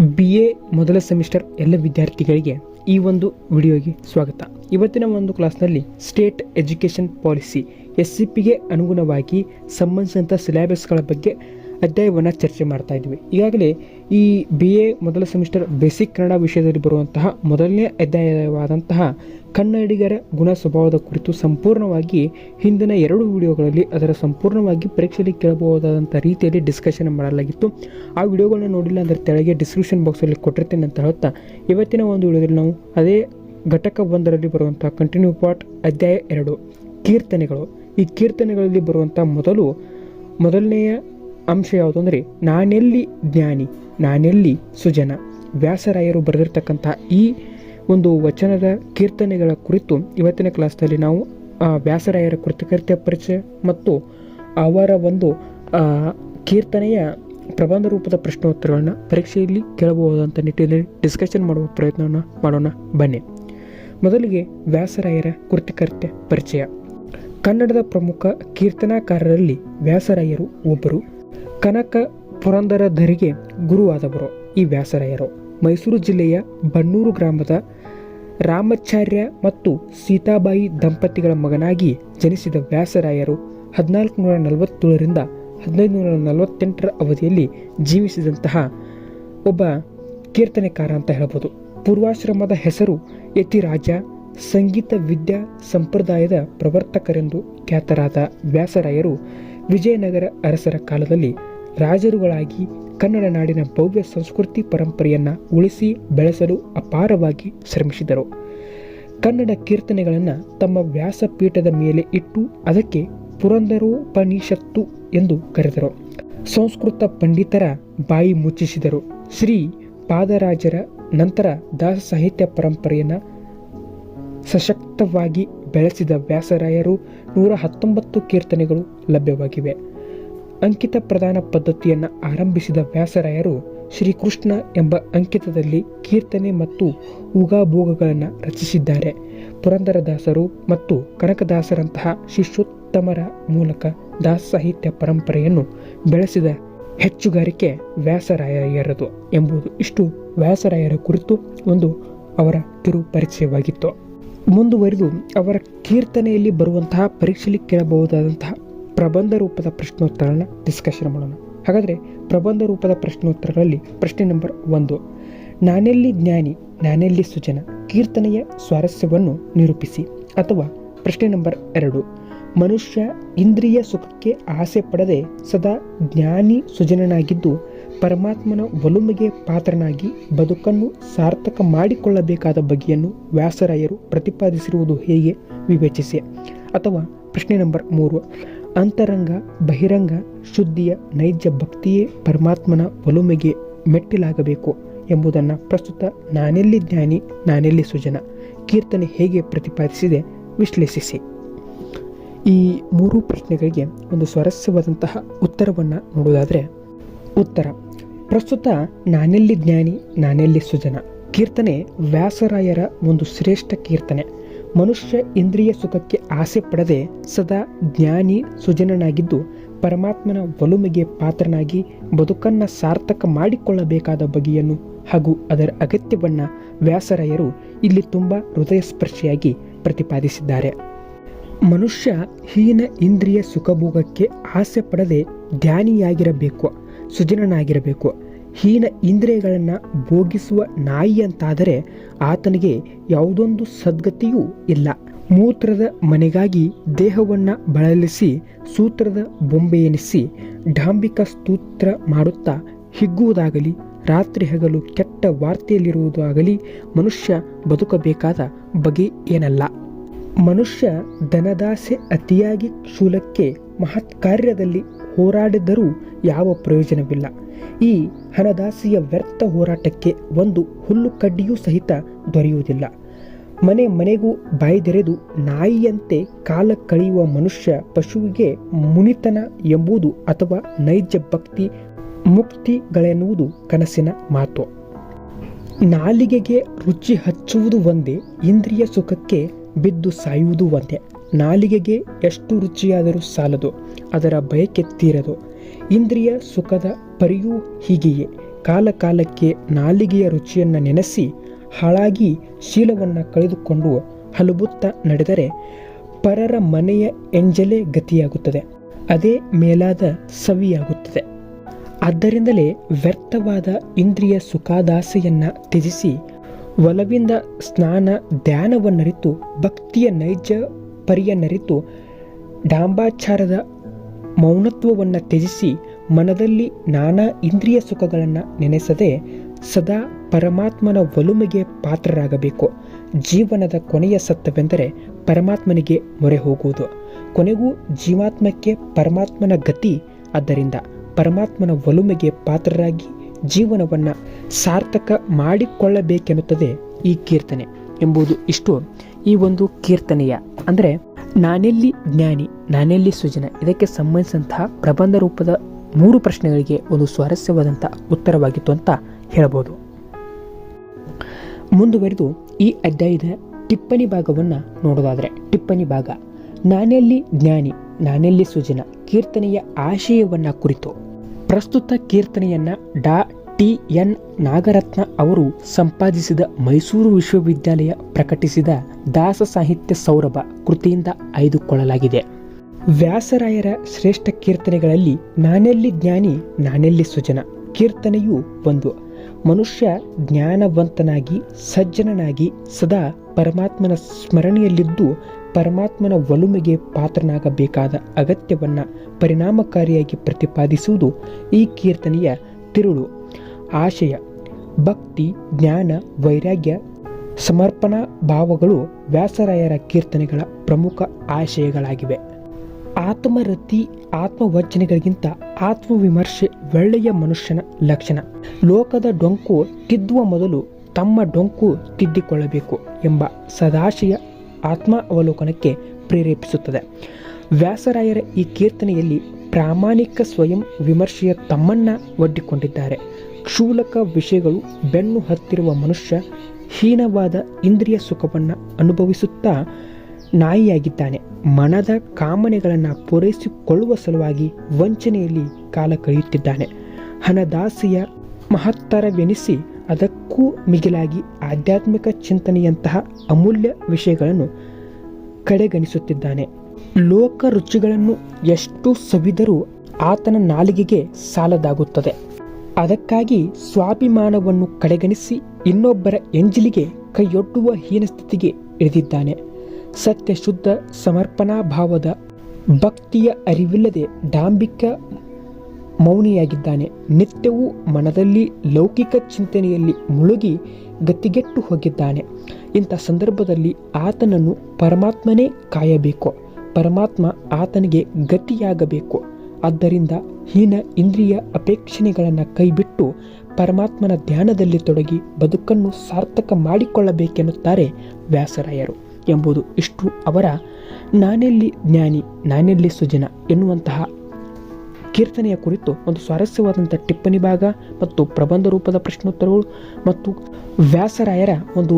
B A ಮೊದಲ semester ಎಲ್ಲ ವಿದ್ಯಾರ್ಥಿಗಳಿಗೆ ಈ ಒಂದು ವಿಡಿಯೋಗೆ ಸ್ವಾಗತ. ಇವತ್ತಿನ ಒಂದು ಕ್ಲಾಸ್ನಲ್ಲಿ state education policy S C ಪಿಗೆ ಅನುಗುಣವಾಗಿ ಸಂಬಂಧಿಸಿದಂಥ ಸಿಲೆಬಸ್ಗಳ ಬಗ್ಗೆ ಅಧ್ಯಾಯವನ್ನು ಚರ್ಚೆ ಮಾಡ್ತಾ ಇದ್ವಿ. ಈಗಾಗಲೇ ಈ ಬಿ ಎ ಮೊದಲ ಸೆಮಿಸ್ಟರ್ ಬೇಸಿಕ್ ಕನ್ನಡ ವಿಷಯದಲ್ಲಿ ಬರುವಂತಹ ಮೊದಲನೇ ಅಧ್ಯಾಯವಾದಂತಹ ಕನ್ನಡಿಗರ ಗುಣ ಸ್ವಭಾವದ ಕುರಿತು ಸಂಪೂರ್ಣವಾಗಿ ಹಿಂದಿನ ಎರಡು ವಿಡಿಯೋಗಳಲ್ಲಿ ಅದರ ಸಂಪೂರ್ಣವಾಗಿ ಪರೀಕ್ಷೆಯಲ್ಲಿ ಕೇಳಬಹುದಾದಂಥ ರೀತಿಯಲ್ಲಿ ಡಿಸ್ಕಷನ್ ಮಾಡಲಾಗಿತ್ತು. ಆ ವಿಡಿಯೋಗಳನ್ನ ನೋಡಿಲ್ಲ ಅಂದರೆ ತೆಳಗೆ ಡಿಸ್ಕ್ರಿಪ್ಷನ್ ಬಾಕ್ಸಲ್ಲಿ ಕೊಟ್ಟಿರ್ತೇನೆ ಅಂತ ಹೇಳ್ತಾ, ಇವತ್ತಿನ ಒಂದು ವಿಡಿಯೋದಲ್ಲಿ ನಾವು ಅದೇ ಘಟಕ ಒಂದರಲ್ಲಿ ಬರುವಂಥ ಕಂಟಿನ್ಯೂ ಪಾರ್ಟ್ ಅಧ್ಯಾಯ ಎರಡು, ಕೀರ್ತನೆಗಳು. ಈ ಕೀರ್ತನೆಗಳಲ್ಲಿ ಬರುವಂಥ ಮೊದಲು, ಮೊದಲನೆಯ ಅಂಶ ಯಾವುದು ಅಂದರೆ ನಾನೆಲ್ಲಿ ಜ್ಞಾನಿ, ನಾನೆಲ್ಲಿ ಸುಜನ. ವ್ಯಾಸರಾಯರು ಬರೆದಿರ್ತಕ್ಕಂಥ ಈ ಒಂದು ವಚನದ ಕೀರ್ತನೆಗಳ ಕುರಿತು ಇವತ್ತಿನ ಕ್ಲಾಸ್ನಲ್ಲಿ ನಾವು ವ್ಯಾಸರಾಯರ ಕೃತಕೃತ್ಯ ಪರಿಚಯ ಮತ್ತು ಅವರ ಒಂದು ಕೀರ್ತನೆಯ ಪ್ರಬಂಧ ರೂಪದ ಪ್ರಶ್ನೋತ್ತರಗಳನ್ನು ಪರೀಕ್ಷೆಯಲ್ಲಿ ಕೇಳಬಹುದಂಥ ನಿಟ್ಟಿನಲ್ಲಿ ಡಿಸ್ಕಷನ್ ಮಾಡುವ ಪ್ರಯತ್ನವನ್ನು ಮಾಡೋಣ. ಬನ್ನಿ. ಮೊದಲಿಗೆ ವ್ಯಾಸರಾಯರ ಕೃತಿಕರ್ತ್ಯ ಪರಿಚಯ. ಕನ್ನಡದ ಪ್ರಮುಖ ಕೀರ್ತನಾಕಾರರಲ್ಲಿ ವ್ಯಾಸರಾಯರು ಒಬ್ಬರು. ಕನಕ ಪುರಂದರಧರಿಗೆ ಗುರುವಾದವರು ಈ ವ್ಯಾಸರಾಯರು. ಮೈಸೂರು ಜಿಲ್ಲೆಯ ಬನ್ನೂರು ಗ್ರಾಮದ ರಾಮಾಚಾರ್ಯ ಮತ್ತು ಸೀತಾಬಾಯಿ ದಂಪತಿಗಳ ಮಗನಾಗಿ ಜನಿಸಿದ ವ್ಯಾಸರಾಯರು ಹದಿನಾಲ್ಕು ನೂರ ನಲವತ್ತೇಳರಿಂದ ಹದಿನೈದು ನೂರ ನಲವತ್ತೆಂಟರ ಅವಧಿಯಲ್ಲಿ ಜೀವಿಸಿದಂತಹ ಒಬ್ಬ ಕೀರ್ತನೆಕಾರ ಅಂತ ಹೇಳ್ಬೋದು. ಪೂರ್ವಾಶ್ರಮದ ಹೆಸರು ಯತಿರಾಜ, ಸಂಗೀತ ವಿದ್ಯಾ ಸಂಪ್ರದಾಯದ ಪ್ರವರ್ತಕರೆಂದು ಖ್ಯಾತರಾದ ವ್ಯಾಸರಾಯರು ವಿಜಯನಗರ ಅರಸರ ಕಾಲದಲ್ಲಿ ರಾಜರುಗಳಾಗಿ ಕನ್ನಡ ನಾಡಿನ ಭವ್ಯ ಸಂಸ್ಕೃತಿ ಪರಂಪರೆಯನ್ನು ಉಳಿಸಿ ಬೆಳೆಸಲು ಅಪಾರವಾಗಿ ಶ್ರಮಿಸಿದರು. ಕನ್ನಡ ಕೀರ್ತನೆಗಳನ್ನು ತಮ್ಮ ವ್ಯಾಸಪೀಠದ ಮೇಲೆ ಇಟ್ಟು ಅದಕ್ಕೆ ಪುರಂದರೋಪನಿಷತ್ತು ಎಂದು ಕರೆದರು. ಸಂಸ್ಕೃತ ಪಂಡಿತರ ಬಾಯಿ ಮುಚ್ಚಿಸಿದರು. ಶ್ರೀ ಪಾದರಾಜರ ನಂತರ ದಾಸ ಸಾಹಿತ್ಯ ಪರಂಪರೆಯನ್ನು ಸಶಕ್ತವಾಗಿ ಬೆಳೆಸಿದ ವ್ಯಾಸರಾಯರು ನೂರ ಹತ್ತೊಂಬತ್ತು ಕೀರ್ತನೆಗಳು ಲಭ್ಯವಾಗಿವೆ. ಅಂಕಿತ ಪ್ರದಾನ ಪದ್ಧತಿಯನ್ನು ಆರಂಭಿಸಿದ ವ್ಯಾಸರಾಯರು ಶ್ರೀಕೃಷ್ಣ ಎಂಬ ಅಂಕಿತದಲ್ಲಿ ಕೀರ್ತನೆ ಮತ್ತು ಉಗಾಭೋಗಗಳನ್ನು ರಚಿಸಿದ್ದಾರೆ. ಪುರಂದರದಾಸರು ಮತ್ತು ಕನಕದಾಸರಂತಹ ಶಿಷ್ಯೋತ್ತಮರ ಮೂಲಕ ದಾಸ ಸಾಹಿತ್ಯ ಪರಂಪರೆಯನ್ನು ಬೆಳೆಸಿದ ಹೆಚ್ಚುಗಾರಿಕೆ ವ್ಯಾಸರಾಯರದು ಎಂಬುದು ಇಷ್ಟು ವ್ಯಾಸರಾಯರ ಕುರಿತು ಒಂದು ಅವರ ಕಿರು ಪರಿಚಯವಾಗಿತ್ತು ಮುಂದುವರಿದು ಅವರ ಕೀರ್ತನೆಯಲ್ಲಿ ಬರುವಂತಹ ಪರೀಕ್ಷೆಯಲ್ಲಿ ಕೇಳಬಹುದಾದಂತಹ ಪ್ರಬಂಧ ರೂಪದ ಪ್ರಶ್ನೋತ್ತರನ ಡಿಸ್ಕಷನ್ ಮಾಡೋಣ. ಹಾಗಾದರೆ ಪ್ರಬಂಧ ರೂಪದ ಪ್ರಶ್ನೋತ್ತರಗಳಲ್ಲಿ ಪ್ರಶ್ನೆ ನಂಬರ್ ಒಂದು. ನಾನೆಲ್ಲಿ ಜ್ಞಾನಿ, ನಾನೆಲ್ಲಿ ಸುಜನ, ಕೀರ್ತನೆಯ ಸ್ವಾರಸ್ಯವನ್ನು ನಿರೂಪಿಸಿ? ಅಥವಾ ಪ್ರಶ್ನೆ ನಂಬರ್ ಎರಡು. ಮನುಷ್ಯ ಇಂದ್ರಿಯ ಸುಖಕ್ಕೆ ಆಸೆ ಪಡದೆ ಸದಾ ಜ್ಞಾನಿ, ಸುಜನನಾಗಿದ್ದು ಪರಮಾತ್ಮನ ಒಲುಮೆಗೆ ಪಾತ್ರನಾಗಿ ಬದುಕನ್ನು ಸಾರ್ಥಕ ಮಾಡಿಕೊಳ್ಳಬೇಕಾದ ಬಗೆಯನ್ನು ವ್ಯಾಸರಾಯರು ಪ್ರತಿಪಾದಿಸಿರುವುದು ಹೇಗೆ? ವಿವೇಚಿಸಿ. ಅಥವಾ ಪ್ರಶ್ನೆ ನಂಬರ್ ಮೂರು. ಅಂತರಂಗ, ಬಹಿರಂಗ, ಶುದ್ಧಿಯ ನೈಜ ಭಕ್ತಿಯೇ ಪರಮಾತ್ಮನ ಒಲುಮೆಗೆ ಮೆಟ್ಟಿಲಾಗಬೇಕು ಎಂಬುದನ್ನು ಪ್ರಸ್ತುತ ನಾನೆಲ್ಲಿ ಜ್ಞಾನಿ, ನಾನೆಲ್ಲಿ ಸುಜನ? ಕೀರ್ತನೆ ಹೇಗೆ ಪ್ರತಿಪಾದಿಸಿದೆ? ವಿಶ್ಲೇಷಿಸಿ. ಈ ಮೂರು ಪ್ರಶ್ನೆಗಳಿಗೆ ಒಂದು ಸ್ವರಸ್ಯವಾದಂತಹ ಉತ್ತರವನ್ನು ನೋಡುವುದಾದರೆ, ಉತ್ತರ. ಪ್ರಸ್ತುತ ನಾನೆಲ್ಲಿ ಜ್ಞಾನಿ, ನಾನೆಲ್ಲಿ ಸುಜನ? ಕೀರ್ತನೆ ವ್ಯಾಸರಾಯರ ಒಂದು ಶ್ರೇಷ್ಠ ಕೀರ್ತನೆ. ಮನುಷ್ಯ ಇಂದ್ರಿಯ ಸುಖಕ್ಕೆ ಆಸೆ ಪಡದೆ ಸದಾ ಜ್ಞಾನಿ, ಸುಜನನಾಗಿದ್ದು ಪರಮಾತ್ಮನ ಒಲುಮೆಗೆ ಪಾತ್ರನಾಗಿ ಬದುಕನ್ನು ಸಾರ್ಥಕ ಮಾಡಿಕೊಳ್ಳಬೇಕಾದ ಬಗೆಯನ್ನು ಹಾಗೂ ಅದರ ಅಗತ್ಯವನ್ನು ವ್ಯಾಸರಾಯರು ಇಲ್ಲಿ ತುಂಬ ಹೃದಯಸ್ಪರ್ಶಿಯಾಗಿ ಪ್ರತಿಪಾದಿಸಿದ್ದಾರೆ. ಮನುಷ್ಯ ಹೀನ ಇಂದ್ರಿಯ ಸುಖಭೋಗಕ್ಕೆ ಆಸೆ ಪಡದೆ ಧ್ಯಾನಿಯಾಗಿರಬೇಕು ಸುಜನನಾಗಿರಬೇಕು. ಹೀನ ಇಂದ್ರಿಯಗಳನ್ನು ಭೋಗಿಸುವ ನಾಯಿಯಂತಾದರೆ ಆತನಿಗೆ ಯಾವುದೊಂದು ಸದ್ಗತಿಯೂ ಇಲ್ಲ. ಮೂತ್ರದ ಮನೆಗಾಗಿ ದೇಹವನ್ನು ಬಳಲಿಸಿ ಸೂತ್ರದ ಬೊಂಬೆ ಎನಿಸಿ ಡಾಂಬಿಕ ಸ್ತೂತ್ರ ಮಾಡುತ್ತಾ ಹಿಗ್ಗುವುದಾಗಲಿ, ರಾತ್ರಿ ಹಗಲು ಕೆಟ್ಟ ವಾರ್ತೆಯಲ್ಲಿರುವುದಾಗಲಿ ಮನುಷ್ಯ ಬದುಕಬೇಕಾದ ಬಗೆ ಏನಲ್ಲ. ಮನುಷ್ಯ ಧನದಾಸೆ ಅತಿಯಾಗಿ ಶೂಲಕ್ಕೆ ಮಹತ್ ಕಾರ್ಯದಲ್ಲಿ ಹೋರಾಡಿದರೂ ಯಾವ ಪ್ರಯೋಜನವಿಲ್ಲ. ಈ ಹಣದಾಸಿಯ ವ್ಯರ್ಥ ಹೋರಾಟಕ್ಕೆ ಒಂದು ಹುಲ್ಲು ಕಡ್ಡಿಯೂ ಸಹಿತ ದೊರೆಯುವುದಿಲ್ಲ. ಮನೆ ಮನೆಗೂ ಬಾಯ್ದೆರೆದು ನಾಯಿಯಂತೆ ಕಾಲ ಕಳೆಯುವ ಮನುಷ್ಯ ಪಶುವಿಗೆ ಮುನಿತನ ಎಂಬುದು ಅಥವಾ ನೈಜ ಭಕ್ತಿ ಮುಕ್ತಿಗಳೆನ್ನುವುದು ಕನಸಿನ ಮಾತು. ನಾಲಿಗೆಗೆ ರುಚಿ ಹಚ್ಚುವುದು ಒಂದೇ, ಇಂದ್ರಿಯ ಸುಖಕ್ಕೆ ಬಿದ್ದು ಸಾಯುವುದು ಒಂದೇ. ನಾಲಿಗೆಗೆ ಎಷ್ಟು ರುಚಿಯಾದರೂ ಸಾಲದು, ಅದರ ಬಯಕೆ ತೀರದು. ಇಂದ್ರಿಯ ಸುಖದ ಪರಿಯೂ ಹೀಗೆಯೇ. ಕಾಲ ಕಾಲಕ್ಕೆ ನಾಲಿಗೆಯ ರುಚಿಯನ್ನು ನೆನೆಸಿ, ಹಾಳಾಗಿ ಶೀಲವನ್ನು ಕಳೆದುಕೊಂಡು ಹಲಬುತ್ತ ನಡೆದರೆ ಪರರ ಮನೆಯ ಎಂಜಲೇ ಗತಿಯಾಗುತ್ತದೆ, ಅದೇ ಮೇಲಾದ ಸವಿಯಾಗುತ್ತದೆ. ಆದ್ದರಿಂದಲೇ ವ್ಯರ್ಥವಾದ ಇಂದ್ರಿಯ ಸುಖಾದಾಸೆಯನ್ನು ತ್ಯಜಿಸಿ, ಒಲವಿಂದ ಸ್ನಾನ ಧ್ಯಾನವನ್ನರಿತು ಭಕ್ತಿಯ ನೈಜ ಪರಿಯನ್ನರಿತು ಡಾಂಬಾಚಾರದ ಮೌನತ್ವವನ್ನು ತ್ಯಜಿಸಿ ಮನದಲ್ಲಿ ನಾನಾ ಇಂದ್ರಿಯ ಸುಖಗಳನ್ನು ನೆನೆಸದೆ ಸದಾ ಪರಮಾತ್ಮನ ಒಲುಮೆಗೆ ಪಾತ್ರರಾಗಬೇಕು. ಜೀವನದ ಕೊನೆಯ ಸತ್ತವೆಂದರೆ ಪರಮಾತ್ಮನಿಗೆ ಮೊರೆ ಹೋಗುವುದು. ಕೊನೆಗೂ ಜೀವಾತ್ಮಕ್ಕೆ ಪರಮಾತ್ಮನ ಗತಿ, ಆದ್ದರಿಂದ ಪರಮಾತ್ಮನ ಒಲುಮೆಗೆ ಪಾತ್ರರಾಗಿ ಜೀವನವನ್ನು ಸಾರ್ಥಕ ಮಾಡಿಕೊಳ್ಳಬೇಕೆನ್ನುತ್ತದೆ ಈ ಕೀರ್ತನೆ. ಎಂಬುದು ಇಷ್ಟು. ಈ ಒಂದು ಕೀರ್ತನೆಯ, ಅಂದರೆ ನಾನೆಲ್ಲಿ ಜ್ಞಾನಿ, ನಾನೆಲ್ಲಿ ಸುಜನ, ಇದಕ್ಕೆ ಸಂಬಂಧಿಸಿದಂತಹ ಪ್ರಬಂಧ ರೂಪದ ಮೂರು ಪ್ರಶ್ನೆಗಳಿಗೆ ಒಂದು ಸ್ವಾರಸ್ಯವಾದಂಥ ಉತ್ತರವಾಗಿತ್ತು ಅಂತ ಹೇಳಬಹುದು ಮುಂದುವರೆದು ಈ ಅಧ್ಯಾಯದ ಟಿಪ್ಪಣಿ ಭಾಗವನ್ನು ನೋಡೋದಾದರೆ, ಟಿಪ್ಪಣಿ ಭಾಗ, ನಾನೆಲ್ಲಿ ಜ್ಞಾನಿ, ನಾನೆಲ್ಲಿ ಸುಜನ, ಕೀರ್ತನೆಯ ಆಶಯವನ್ನ ಕುರಿತು. ಪ್ರಸ್ತುತ ಕೀರ್ತನೆಯನ್ನ ಡಾ ಟಿ ಎನ್ ನಾಗರತ್ನ ಅವರು ಸಂಪಾದಿಸಿದ ಮೈಸೂರು ವಿಶ್ವವಿದ್ಯಾಲಯ ಪ್ರಕಟಿಸಿದ ದಾಸ ಸಾಹಿತ್ಯ ಸೌರಭ ಕೃತಿಯಿಂದ ಆಯ್ದುಕೊಳ್ಳಲಾಗಿದೆ. ವ್ಯಾಸರಾಯರ ಶ್ರೇಷ್ಠ ಕೀರ್ತನೆಗಳಲ್ಲಿ ನಾನೆಲ್ಲಿ ಜ್ಞಾನಿ, ನಾನೆಲ್ಲಿ ಸುಜನ. ಕೀರ್ತನೆಯು ಒಂದು. ಮನುಷ್ಯ ಜ್ಞಾನವಂತನಾಗಿ, ಸಜ್ಜನನಾಗಿ, ಸದಾ ಪರಮಾತ್ಮನ ಸ್ಮರಣೆಯಲ್ಲಿದ್ದು ಪರಮಾತ್ಮನ ಒಲುಮೆಗೆ ಪಾತ್ರನಾಗಬೇಕಾದ ಅಗತ್ಯವನ್ನ ಪರಿಣಾಮಕಾರಿಯಾಗಿ ಪ್ರತಿಪಾದಿಸುವುದು ಈ ಕೀರ್ತನೆಯ ತಿರುಳು. ಆಶಯ, ಭಕ್ತಿ, ಜ್ಞಾನ, ವೈರಾಗ್ಯ, ಸಮರ್ಪಣಾ ಭಾವಗಳು ವ್ಯಾಸರಾಯರ ಕೀರ್ತನೆಗಳ ಪ್ರಮುಖ ಆಶಯಗಳಾಗಿವೆ. ಆತ್ಮರತಿ ಆತ್ಮವಚನೆಗಳಿಗಿಂತ ಆತ್ಮವಿಮರ್ಶೆ ಒಳ್ಳೆಯ ಮನುಷ್ಯನ ಲಕ್ಷಣ. ಲೋಕದ ಡೊಂಕು ತಿದ್ದುವ ಮೊದಲು ತಮ್ಮ ಡೊಂಕು ತಿದ್ದಿಕೊಳ್ಳಬೇಕು ಎಂಬ ಸದಾಶಯ ಆತ್ಮ ಅವಲೋಕನಕ್ಕೆ ಪ್ರೇರೇಪಿಸುತ್ತದೆ. ವ್ಯಾಸರಾಯರ ಈ ಕೀರ್ತನೆಯಲ್ಲಿ ಪ್ರಾಮಾಣಿಕ ಸ್ವಯಂ ವಿಮರ್ಶೆಯ ತಮ್ಮನ್ನ ಒಡ್ಡಿಕೊಂಡಿದ್ದಾರೆ. ಕ್ಷೂಲಕ ವಿಷಯಗಳು ಬೆನ್ನು ಹತ್ತಿರುವ ಮನುಷ್ಯ ಹೀನವಾದ ಇಂದ್ರಿಯ ಸುಖವನ್ನು ಅನುಭವಿಸುತ್ತಾ ನಾಯಿಯಾಗಿದ್ದಾನೆ. ಮನದ ಕಾಮನೆಗಳನ್ನು ಪೂರೈಸಿಕೊಳ್ಳುವ ಸಲುವಾಗಿ ವಂಚನೆಯಲ್ಲಿ ಕಾಲ ಕಳೆಯುತ್ತಿದ್ದಾನೆ. ಹಣದಾಸೆಯ ಮಹತ್ತರವೆನಿಸಿ ಅದಕ್ಕೂ ಮಿಗಿಲಾಗಿ ಆಧ್ಯಾತ್ಮಿಕ ಚಿಂತನೆಯಂತಹ ಅಮೂಲ್ಯ ವಿಷಯಗಳನ್ನು ಕಡೆಗಣಿಸುತ್ತಿದ್ದಾನೆ. ಲೋಕ ರುಚಿಗಳನ್ನು ಎಷ್ಟು ಸವಿದರೂ ಆತನ ನಾಲಿಗೆಗೆ ಸಾಲದಾಗುತ್ತದೆ. ಅದಕ್ಕಾಗಿ ಸ್ವಾಭಿಮಾನವನ್ನು ಕಡೆಗಣಿಸಿ ಇನ್ನೊಬ್ಬರ ಎಂಜಿಲಿಗೆ ಕೈಯೊಡ್ಡುವ ಹೀನಸ್ಥಿತಿಗೆ ಇಳಿದಿದ್ದಾನೆ. ಸತ್ಯ ಶುದ್ಧ ಸಮರ್ಪಣಾ ಭಾವದ ಭಕ್ತಿಯ ಅರಿವಿಲ್ಲದೆ ಡಾಂಬಿಕ ಮೌನಿಯಾಗಿದ್ದಾನೆ. ನಿತ್ಯವೂ ಮನದಲ್ಲಿ ಲೌಕಿಕ ಚಿಂತನೆಯಲ್ಲಿ ಮುಳುಗಿ ಗತಿಗೆಟ್ಟು ಹೋಗಿದ್ದಾನೆ. ಇಂಥ ಸಂದರ್ಭದಲ್ಲಿ ಆತನನ್ನು ಪರಮಾತ್ಮನೇ ಕಾಯಬೇಕು. ಪರಮಾತ್ಮ ಆತನಿಗೆ ಗತಿಯಾಗಬೇಕು. ಆದ್ದರಿಂದ ಹೀನ ಇಂದ್ರಿಯ ಅಪೇಕ್ಷಣೆಗಳನ್ನು ಕೈಬಿಟ್ಟು ಪರಮಾತ್ಮನ ಧ್ಯಾನದಲ್ಲಿ ತೊಡಗಿ ಬದುಕನ್ನು ಸಾರ್ಥಕ ಮಾಡಿಕೊಳ್ಳಬೇಕೆನ್ನುತ್ತಾರೆ ವ್ಯಾಸರಾಯರು ಎಂಬುದು ಇಷ್ಟು ಅವರ ನಾನೆಲ್ಲಿ ಜ್ಞಾನಿ, ನಾನೆಲ್ಲಿ ಸುಜನ ಎನ್ನುವಂತಹ ಕೀರ್ತನೆಯ ಕುರಿತು ಒಂದು ಸ್ವಾರಸ್ಯವಾದಂಥ ಟಿಪ್ಪಣಿ ಭಾಗ ಮತ್ತು ಪ್ರಬಂಧ ರೂಪದ ಪ್ರಶ್ನೋತ್ತರಗಳು ಮತ್ತು ವ್ಯಾಸರಾಯರ ಒಂದು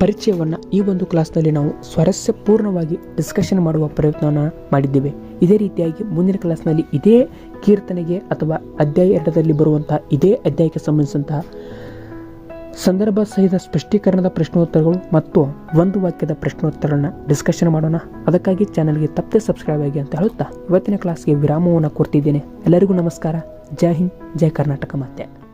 ಪರಿಚಯವನ್ನು ಈ ಒಂದು ಕ್ಲಾಸ್ನಲ್ಲಿ ನಾವು ಸ್ವಾರಸ್ಯಪೂರ್ಣವಾಗಿ ಡಿಸ್ಕಷನ್ ಮಾಡುವ ಪ್ರಯತ್ನವನ್ನು ಮಾಡಿದ್ದೇವೆ. ಇದೇ ರೀತಿಯಾಗಿ ಮುಂದಿನ ಕ್ಲಾಸ್ನಲ್ಲಿ ಇದೇ ಕೀರ್ತನೆಗೆ ಅಥವಾ ಅಧ್ಯಾಯ ಎರಡರಲ್ಲಿ ಬರುವಂತಹ ಇದೇ ಅಧ್ಯಾಯಕ್ಕೆ ಸಂಬಂಧಿಸಿದಂತಹ ಸಂದರ್ಭ ಸಹಿತ ಸ್ಪಷ್ಟೀಕರಣದ ಪ್ರಶ್ನೋತ್ತರಗಳು ಮತ್ತು ಒಂದು ವಾಕ್ಯದ ಪ್ರಶ್ನೋತ್ತರಗಳನ್ನ ಡಿಸ್ಕಷನ್ ಮಾಡೋಣ. ಅದಕ್ಕಾಗಿ ಚಾನಲ್ಗೆ ತಪ್ಪದೆ ಸಬ್ಸ್ಕ್ರೈಬ್ ಆಗಿ ಅಂತ ಹೇಳುತ್ತಾ, ಇವತ್ತಿನ ಕ್ಲಾಸ್ಗೆ ವಿರಾಮವನ್ನು ಕೊಡ್ತಿದ್ದೇನೆ. ಎಲ್ಲರಿಗೂ ನಮಸ್ಕಾರ. ಜೈ ಹಿಂದ್, ಜೈ ಕರ್ನಾಟಕ ಮತ್ತೆ